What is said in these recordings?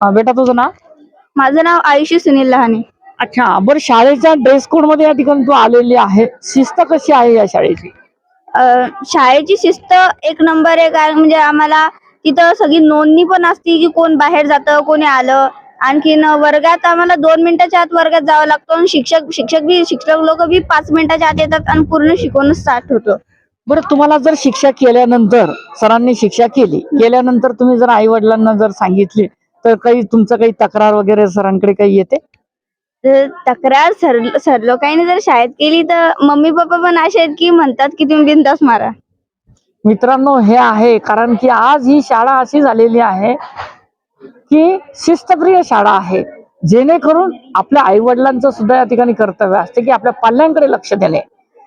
बेटा तुझं नाव? माझं नाव आयुषी सुनील लहाने. अच्छा बरं शाळेच्या ड्रेस कोडमध्ये या ठिकाणी तू आलेली आहे. शिस्त कशी आहे या शाळेची? अं, शाळेची शिस्त एक नंबर आहे. कारण म्हणजे आम्हाला तिथं सगळी नोंदणी पण असते की कोण बाहेर जातं कोणी आलं. आणखीन वर्गात आम्हाला दोन मिनिटाच्या आत वर्गात जावं लागतं आणि शिक्षक शिक्षक बी शिक्षक लोक बी पाच मिनिटाच्या आत येतात आणि पूर्ण शिकवणं स्टार्ट होतं. बरं तुम्हाला जर शिक्षा केल्यानंतर सरांनी शिक्षा केली केल्यानंतर तुम्ही जर आई वडिलांना जर सांगितली तर काही तुमचं काही तक्रार वगैरे सरांकडे काही येते? तर तक्रार सर सर लोकांनी जर शाळेत केली तर मम्मी पप्पा पण असे आहेत की म्हणतात की तुम्ही बिंदास मारा. मित्रांनो हे आहे कारण की आज ही शाळा अशी झालेली आहे की शिस्तप्रिय शाळा आहे जेणेकरून आपल्या आई वडिलांचं सुद्धा या ठिकाणी कर्तव्य असते की आपल्या पाल्यांकडे लक्ष देणे.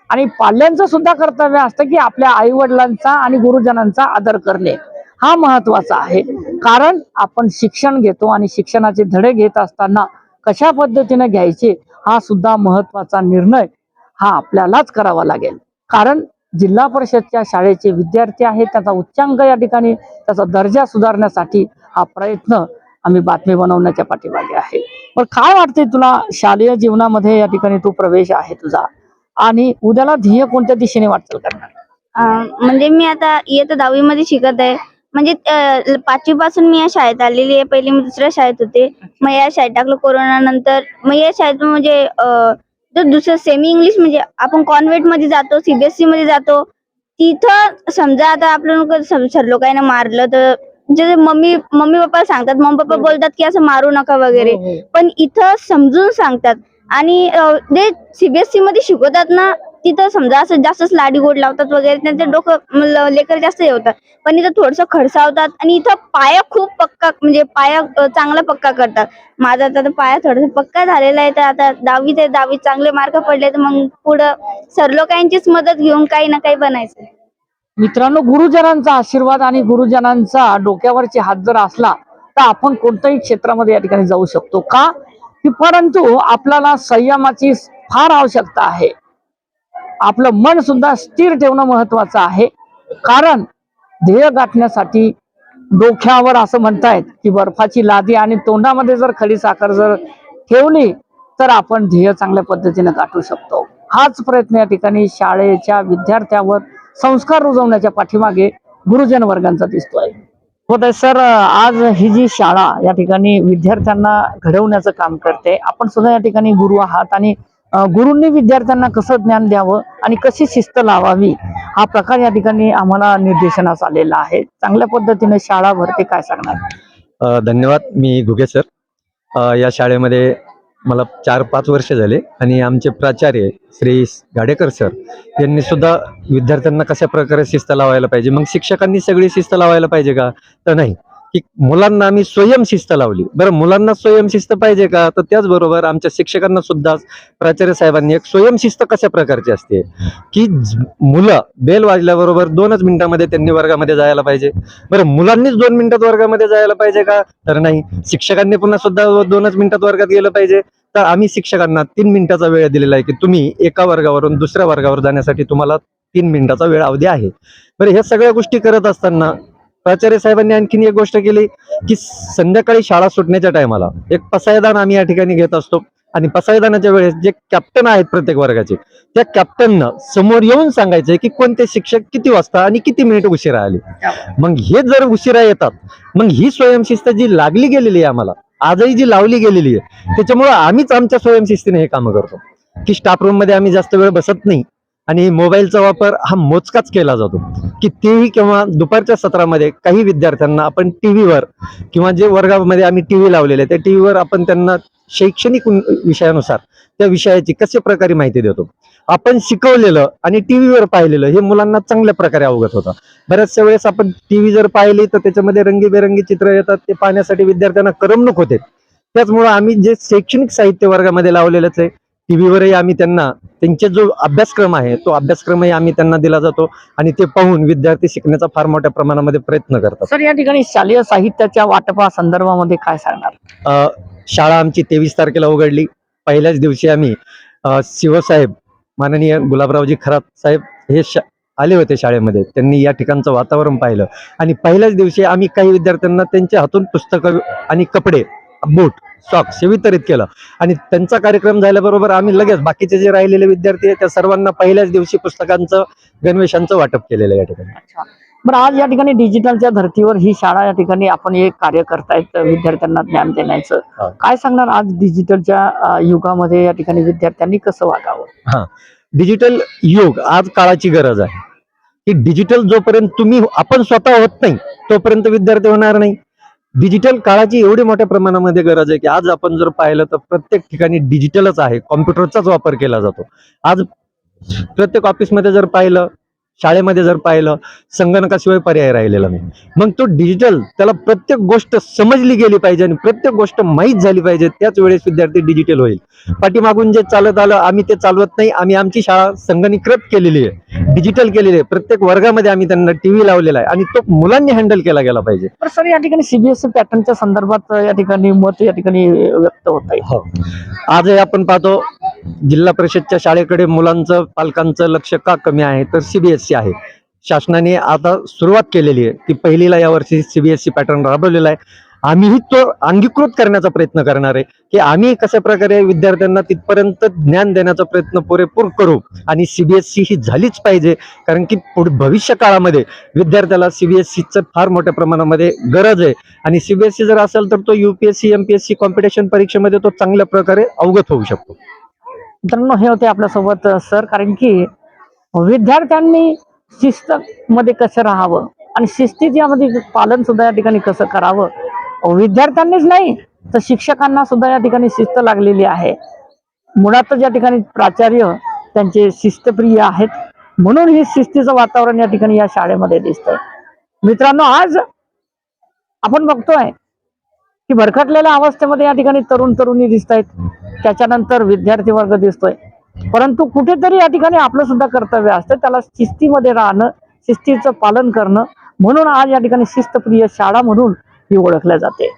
आणि पाल्यांचं सुद्धा कर्तव्य असतं की आपल्या आई वडिलांचा आणि गुरुजनांचा आदर करणे. हा महत्त्वाचा आहे. कारण आपण शिक्षण घेतो आणि शिक्षणाचे धडे घेत असताना कशा पद्धतीने घ्यायचे हा सुद्धा महत्त्वाचा निर्णय हा आपल्यालाच करावा लागेल. कारण जिल्हा परिषदच्या शाळेचे विद्यार्थी आहेत त्याचा उच्चांक या ठिकाणी त्याचा दर्जा सुधारण्यासाठी हा प्रयत्न आम्ही बातमी बनवण्याच्या पाठीमागे आहे. पण काय वाटते तुला? शालेय जीवनामध्ये या ठिकाणी तू प्रवेश आहे तुझा. आणि उद्याला ध्येय कोणत्या दिशेने वाटचाल करणार? म्हणजे मी आता इयत्ता दहावी मध्ये शिकत आहे. म्हणजे पाचवी पासून मी या शाळेत आलेली आहे. पहिली मी दुसऱ्या शाळेत होते. मग या शाळेत टाकलं कोरोना नंतर मग या शाळेत म्हणजे दुसरं सेमी इंग्लिश म्हणजे आपण कॉन्व्हेंटमध्ये जातो सीबीएसई मध्ये जातो तिथं समजा आता आपलं सर लोकांना मारलं तर जे मम्मी मम्मी पप्पा सांगतात मम्मी पप्पा हो. बोलतात की असं मारू नका वगैरे. पण इथं समजून सांगतात. आणि जे सीबीएसई मध्ये शिकवतात ना तिथं समजा असं जास्तच लाडी गोड लावतात वगैरे त्यांचं डोकं लेकर जास्त हे होतात. पण इथं थोडस खडसावतात आणि इथं पाया खूप पक्का म्हणजे पाया चांगला पक्का करतात. माझा आता पाया थोडासा पक्का झालेला आहे तर आता दहावीत आहे दहावीत चांगले मार्क पडले तर मग पुढं सर लोकांचीच मदत घेऊन काही ना काही बनायचं. मित्रांनो गुरुजनांचा आशीर्वाद आणि गुरुजनांचा डोक्यावरचे हात जर असला तर आपण कोणत्याही क्षेत्रामध्ये या ठिकाणी जाऊ शकतो का परंतु आपल्याला संयमाची फार आवश्यकता आहे. आपलं मन सुद्धा स्थिर ठेवणं महत्वाचं आहे. कारण ध्येय गाठण्यासाठी डोक्यावर असं म्हणतायत की बर्फाची लादी आणि तोंडामध्ये जर खडी साखर जर ठेवली तर आपण ध्येय चांगल्या पद्धतीने गाठू शकतो. हाच प्रयत्न या ठिकाणी शाळेच्या विद्यार्थ्यावर संस्कार रुजवण्याच्या पाठीमागे गुरुजन वर्गांचा दिसतोय. होत आहे सर आज ही जी शाळा या ठिकाणी विद्यार्थ्यांना घडवण्याचं काम करते आपण सुद्धा या ठिकाणी गुरु आहात आणि गुरूंनी विद्यार्थ्यांना कसं ज्ञान द्यावं आणि कशी शिस्त लावावी हा प्रकार या ठिकाणी आम्हाला निर्देशनास आलेला आहे. चांगल्या पद्धतीने शाळा भरते काय सांगणार? धन्यवाद. मी घुगे सर. या शाळेमध्ये मला चार पाच वर्ष झाले आणि आमचे प्राचार्य श्री गाडेकर सर यांनी सुद्धा विद्यार्थ्यांना कशा प्रकारे शिस्त लावायला पाहिजे? मग शिक्षकांनी सगळी शिस्त लावायला पाहिजे का? तर नाही. की मुलांना आम्ही स्वयंशिस्त लावली. बरं मुलांना स्वयंशिस्त पाहिजे का? तर त्याचबरोबर आमच्या शिक्षकांना सुद्धा प्राचार्य साहेबांनी एक स्वयंशिस्त कशा प्रकारची असते? की मुलं बेल वाजल्याबरोबर दोनच मिनिटांमध्ये त्यांनी वर्गामध्ये जायला पाहिजे. बरं मुलांनीच दोन मिनिटात वर्गामध्ये जायला पाहिजे का? तर नाही. शिक्षकांनी पुन्हा सुद्धा दोनच मिनिटात वर्गात गेलं पाहिजे. तर आम्ही शिक्षकांना तीन मिनिटाचा वेळ दिलेला आहे की तुम्ही एका वर्गावरून दुसऱ्या वर्गावर जाण्यासाठी तुम्हाला तीन मिनिटाचा वेळ अवधी आहे. बरं ह्या सगळ्या गोष्टी करत असताना प्राचार्य साहेबांनी आणखीन एक गोष्ट केली की संध्याकाळी शाळा सुटण्याच्या टायमाला एक पसायदान आम्ही या ठिकाणी घेत असतो. आणि पसायदानाच्या वेळेस जे कॅप्टन आहेत प्रत्येक वर्गाचे त्या कॅप्टननं समोर येऊन सांगायचंय की कोणते शिक्षक किती वाजता आणि किती मिनिट उशिरा आले. मग हे जर उशिरा येतात मग ही स्वयंशिस्त जी लागली गेलेली आहे आम्हाला आजही जी लावली गेलेली आहे त्याच्यामुळं आम्हीच आमच्या स्वयंशिस्तीने हे कामं करतो. की स्टाफ रूममध्ये आम्ही जास्त वेळ बसत नाही आणि मोबाईलचा वापर हा मोजकाच केला जातो. की किंवा दुपारच्या सत्रामध्ये काही विद्यार्थ्यांना आपण टीव्हीवर किंवा जे वर्गामध्ये आम्ही टीव्ही लावलेले आहे त्या टीव्हीवर आपण त्यांना शैक्षणिक विषयानुसार त्या विषयाची कशा प्रकारे माहिती देतो? आपण शिकवलेलं आणि टीव्हीवर पाहिलेलं हे मुलांना चांगल्या प्रकारे अवगत होतं. बऱ्याचशा वेळेस आपण टीव्ही जर पाहिली तर त्याच्यामध्ये रंगीबेरंगी चित्र येतात ते पाहण्यासाठी विद्यार्थ्यांना करमणूक होते. त्याचमुळे आम्ही जे शैक्षणिक साहित्य वर्गामध्ये लावलेलंच आहे टीव्हीवरही आम्ही त्यांना त्यांचे जो अभ्यासक्रम आहे तो अभ्यासक्रमही आम्ही त्यांना दिला जातो आणि ते पाहून विद्यार्थी शिकण्याचा फार मोठ्या प्रमाणामध्ये प्रयत्न करतात. सर या ठिकाणी शालेय साहित्याच्या वाटपा संदर्भामध्ये काय सांगणार? शाळा आमची तेवीस तारखेला उघडली. पहिल्याच दिवशी आम्ही शिवसाहेब माननीय गुलाबरावजी खरात साहेब हे आले होते शाळेमध्ये. त्यांनी या ठिकाणचं वातावरण पाहिलं. आणि पहिल्याच दिवशी आम्ही काही विद्यार्थ्यांना त्यांच्या हातून पुस्तकं आणि कपडे बूट सॉक्स हे वितरित केलं. आणि त्यांचा कार्यक्रम झाल्याबरोबर आम्ही लगेच बाकीचे जे राहिलेले विद्यार्थी आहेत त्या सर्वांना पहिल्याच दिवशी पुस्तकांचं गणवेशांचं वाटप केलेलं या ठिकाणी. बरं आज या ठिकाणी डिजिटलच्या धर्तीवर ही शाळा या ठिकाणी आपण एक कार्य करतायत विद्यार्थ्यांना ज्ञान देण्याचं हा. काय सांगणार आज डिजिटलच्या युगामध्ये या ठिकाणी विद्यार्थ्यांनी कसं वागावं? डिजिटल युग आज काळाची गरज आहे. की डिजिटल जोपर्यंत तुम्ही आपण स्वतः होत नाही तोपर्यंत विद्यार्थी होणार नाही. डिजिटल काळाची एवढी मोठ्या प्रमाणामध्ये गरज आहे की आज आपण जर पाहिलं तर प्रत्येक ठिकाणी डिजिटलच आहे. कॉम्प्युटरचाच वापर केला जातो. आज प्रत्येक ऑफिसमध्ये जर पाहिलं शाळेमध्ये जर पाहिलं संगणकाशिवाय पर्याय राहिलेला नाही. मग तो डिजिटल त्याला प्रत्येक गोष्ट समजली गेली पाहिजे आणि प्रत्येक गोष्ट माहीत झाली पाहिजे त्याच वेळेस विद्यार्थी डिजिटल होईल. पाठीमागून जे चालत आलं आम्ही ते चालवत नाही आम्ही आमची शाळा संगणीकृत केलेली आहे. डिजिटल केलेली आहे. प्रत्येक वर्गामध्ये आम्ही त्यांना टीव्ही लावलेला आहे आणि तो मुलांनी हँडल केला गेला पाहिजे. तर सर या ठिकाणी सीबीएसई पॅटर्नच्या संदर्भात या ठिकाणी मत या ठिकाणी व्यक्त होत आहे. हो. आजही आपण पाहतो जिल्हा परिषदच्या शाळेकडे मुलांचं पालकांचं लक्ष का कमी आहे? तर सीबीएसई आहे. शासनाने आता सुरुवात केलेली आहे. की पहिलीला यावर्षी सीबीएसई पॅटर्न राबवलेला आहे. आम्हीही तो अंगीकृत करण्याचा प्रयत्न करणार आहे की आम्ही कशा प्रकारे विद्यार्थ्यांना तिथपर्यंत ज्ञान देण्याचा प्रयत्न पुरेपूर करू आणि सीबीएसई ही झालीच पाहिजे. कारण की पुढे भविष्य काळामध्ये विद्यार्थ्याला सीबीएसईचं फार मोठ्या प्रमाणामध्ये गरज आहे. आणि सीबीएसई जर असेल तर तो यूपीएससी एमपीएससी कॉम्पिटिशन परीक्षेमध्ये तो चांगल्या प्रकारे अवगत होऊ शकतो. मित्रांनो हे होते आपल्यासोबत सर. कारण की विद्यार्थ्यांनी शिस्त मध्ये कसं राहावं आणि शिस्तीत यामध्ये पालन सुद्धा या ठिकाणी कसं करावं? विद्यार्थ्यांनीच नाही तर शिक्षकांना सुद्धा या ठिकाणी शिस्त लागलेली आहे. मुळातच या ठिकाणी प्राचार्य त्यांचे शिस्तप्रिय आहेत. म्हणून हे शिस्तीचं वातावरण या ठिकाणी या शाळेमध्ये दिसतंय. मित्रांनो आज आपण बघतोय की भरकटलेल्या अवस्थेमध्ये या ठिकाणी तरुण तरुणी दिसत आहेत त्याच्यानंतर विद्यार्थी वर्ग दिसतोय. परंतु कुठेतरी या ठिकाणी आपलं सुद्धा कर्तव्य असतं. त्याला शिस्तीमध्ये राहणं शिस्तीचं पालन करणं. म्हणून आज या ठिकाणी शिस्तप्रिय शाळा म्हणून ही ओळखल्या जाते.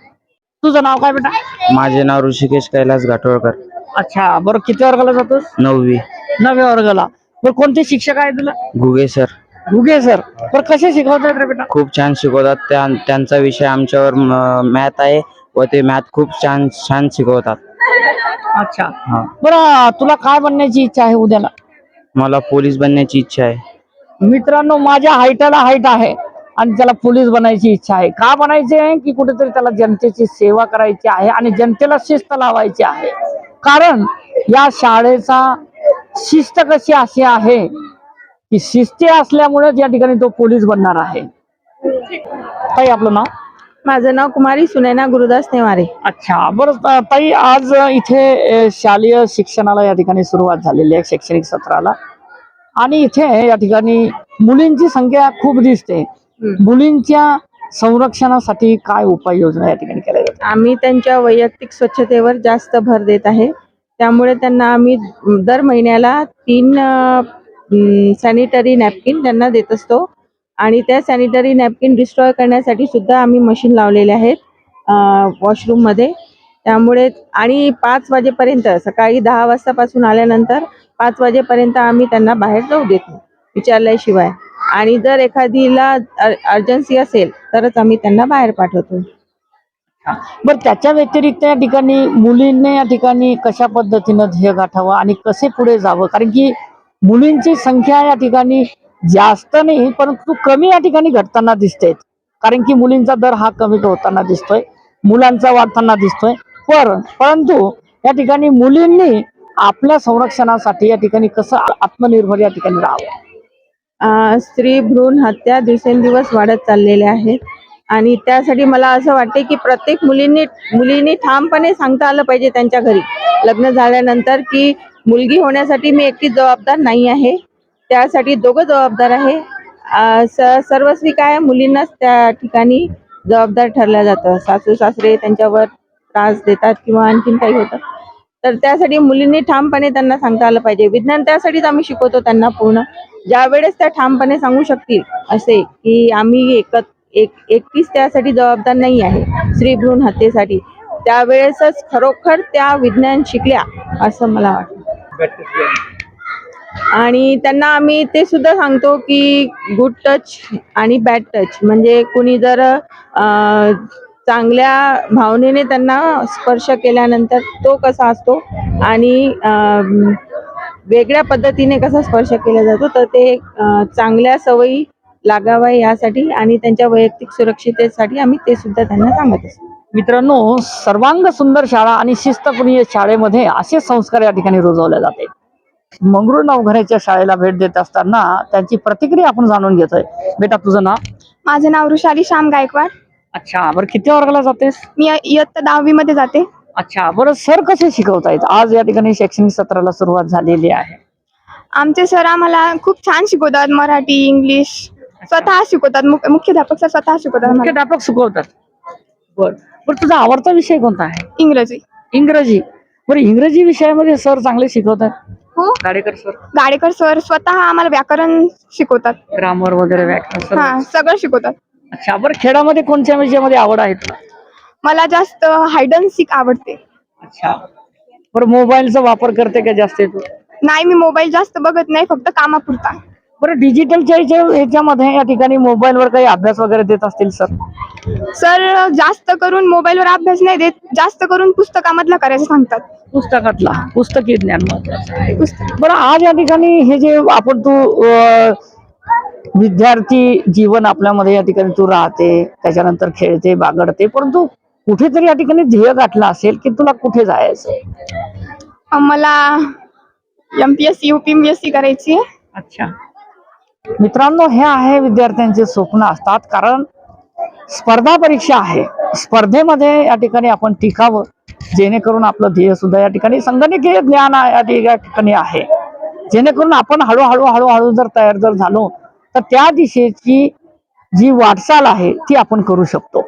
तुझं नाव काय बेटा? माझे नाव ऋषिकेश कैलास घाटोळकर. अच्छा बरं किती वर्गाला जातोस? नववी. नव्या वर्गाला. बरं कोणते शिक्षक आहे तुला? घुगे सर. घुगे सर. बरं कसे शिकवतात रे बेटा? खूप छान शिकवतात. त्या त्यांचा विषय आमच्यावर मॅथ आहे व ते मॅथ खूप छान छान शिकवतात. अच्छा. हा. बरं तुला काय बनण्याची इच्छा आहे उद्याला? मला पोलीस बनण्याची इच्छा आहे. मित्रांनो माझ्या हाईटाला हाईट आहे आणि त्याला पोलीस बनायची इच्छा आहे. का बनायचे आहे? की कुठेतरी त्याला जनतेची सेवा करायची आहे आणि जनतेला शिस्त लावायची आहे. कारण या शाळेचा शिस्त कशी अशी आहे की शिस्ती असल्यामुळे या ठिकाणी तो पोलीस बनणार आहे. ताई आपलं नाव? माझं नाव कुमारी सुनैना गुरुदास नेवारे. अच्छा बरं ताई आज इथे शालेय शिक्षणाला या ठिकाणी सुरुवात झालेली आहे शैक्षणिक सत्राला. आणि इथे या ठिकाणी मुलींची संख्या खूप दिसते. मुलींच्या संरक्षणासाठी काय उपाययोजना या ठिकाणी केल्या जातात? आम्ही त्यांच्या वैयक्तिक स्वच्छतेवर जास्त भर देत आहे. त्यामुळे त्यांना आम्ही दर महिन्याला तीन सॅनिटरी नॅपकिन त्यांना देत असतो. आणि त्या सॅनिटरी नॅपकिन डिस्ट्रॉय करण्यासाठी सुद्धा आम्ही मशीन लावलेले आहेत वॉशरूममध्ये त्यामुळे आणि पाच वाजेपर्यंत सकाळी दहा वाजतापासून आल्यानंतर पाच वाजेपर्यंत आम्ही त्यांना बाहेर जाऊ देत नाही विचारल्याशिवाय. आणि जर एखादीला अर्जन्सी असेल तरच आम्ही त्यांना बाहेर पाठवतो. बरं त्याच्या व्यतिरिक्त या ठिकाणी मुलींनी या ठिकाणी कशा पद्धतीनं ध्येय गाठावं आणि कसे पुढे जावं? कारण की मुलींची संख्या या ठिकाणी जास्त नाही परंतु कमी या ठिकाणी घटताना दिसते कारण की मुलींचा दर हा कमी होताना दिसतोय मुलांचा वाढताना दिसतोय. पर परंतु या ठिकाणी मुलींनी आपल्या संरक्षणासाठी या ठिकाणी कसं आत्मनिर्भर या ठिकाणी राहावं? स्त्री भ्रूण हत्या दिवसेंदिवस वाढत चाललेल्या आहेत आणि त्यासाठी मला असं वाटते की प्रत्येक मुलींनी मुलींनी ठामपणे सांगता आलं पाहिजे त्यांच्या घरी. लग्न झाल्यानंतर की मुलगी होण्यासाठी मी एकटीच जबाबदार नाही आहे. त्यासाठी दोघं जबाबदार आहे. स सर्वस्वी काय मुलींनाच त्या ठिकाणी जबाबदार ठरलं जातं. सासू सासरे त्यांच्यावर त्रास देतात किंवा आणखीन काही होतं. तर त्यासाठी मुलींनी ठामपणे त्यांना सांगता आलं पाहिजे. विज्ञान त्यासाठीच आम्ही शिकवतो त्यांना पूर्ण. ज्या वेळेस त्या ठामपणे सांगू शकतील असे की आम्ही एकत एक एकटीच त्यासाठी जबाबदार नाही आहे. स्त्री भ्रूण हत्येसाठी. त्यावेळेसच खरोखर त्या विज्ञान शिकल्या असं मला वाटतं. आणि त्यांना आम्ही ते सुद्धा सांगतो की गुड टच आणि बॅड टच म्हणजे कुणी जर चांगल्या भावनेने त्यांना स्पर्श केल्यानंतर तो कसा असतो आणि वेगळ्या पद्धतीने कसा स्पर्श केला जातो तर ते चांगल्या सवयी लागाव्या यासाठी आणि त्यांच्या वैयक्तिक सुरक्षिततेसाठी आम्ही ते सुद्धा त्यांना सांगत असतो. मित्रांनो सर्वांग सुंदर शाळा आणि शिस्तपुनीय शाळेमध्ये असे संस्कार या ठिकाणी रुजवले जाते. मंगरूळ नवघऱ्याच्या शाळेला भेट देत असताना त्यांची प्रतिक्रिया आपण जाणून घेतोय. बेटा तुझं नाव? माझं नाव ऋषाली श्याम गायकवाड. अच्छा बरं किती वर्गाला जातेस? मी इयत्ता दहावी मध्ये जाते. अच्छा बरं सर कसे शिकवतायत? आज या ठिकाणी शैक्षणिक सत्राला सुरुवात झालेली आहे. आमचे सर आम्हाला खूप छान शिकवतात मराठी इंग्लिश स्वतः शिकवतात मुख- मुख्याध्यापक सर स्वतः शिकवतात आम्हाला. मुख्याध्यापक शिकवतात. बर. बरं तुझा आवडता विषय कोणता आहे? इंग्रजी. इंग्रजी. बरं इंग्रजी विषयामध्ये सर चांगले शिकवतात? हो. गाडेकर सर. गाडेकर सर स्वतः आम्हाला व्याकरण शिकवतात. ग्रामर वगैरे व्याकरण सर्व. हा सगळं शिकवतात. अच्छा बरं खेळामध्ये कोणत्या विषयामध्ये आवड आहे तुला? मला जास्त हायड अँड सीक आवडते. अच्छा. बरं मोबाईलचा वापर करते का जास्त तू? नाही मी मोबाईल जास्त बघत नाही फक्त कामापुरता. बरं डिजिटलच्या ह्याच्यामध्ये या ठिकाणी मोबाईलवर काही अभ्यास वगैरे देत असतील सर सर जास्त करून मोबाईलवर अभ्यास नाही देत. जास्त करून पुस्तकामधला करायचं सांगतात. पुस्तकातला पुस्तकी ज्ञान महत्वाचं आहे पुस्तक. बरं आज या ठिकाणी हे जे आपण तू अं, विद्यार्थी जीवन आपल्यामध्ये या ठिकाणी तू राहते त्याच्यानंतर खेळते बागडते परंतु कुठेतरी या ठिकाणी ध्येय गाठलं असेल की तुला कुठे जायचं मला M P S C U P S C करायची आहे अच्छा. मित्रांनो हे आहे विद्यार्थ्यांचे स्वप्न असतात कारण स्पर्धा परीक्षा आहे. स्पर्धेमध्ये या ठिकाणी आपण टिकावं जेणेकरून आपलं ध्येय सुद्धा या ठिकाणी संगणकीय ज्ञान या या ठिकाणी आहे. जेणेकरून आपण हळूहळू हळूहळू जर तयार जर झालो तर त्या दिशेची जी वाटचाल आहे ती आपण करू शकतो.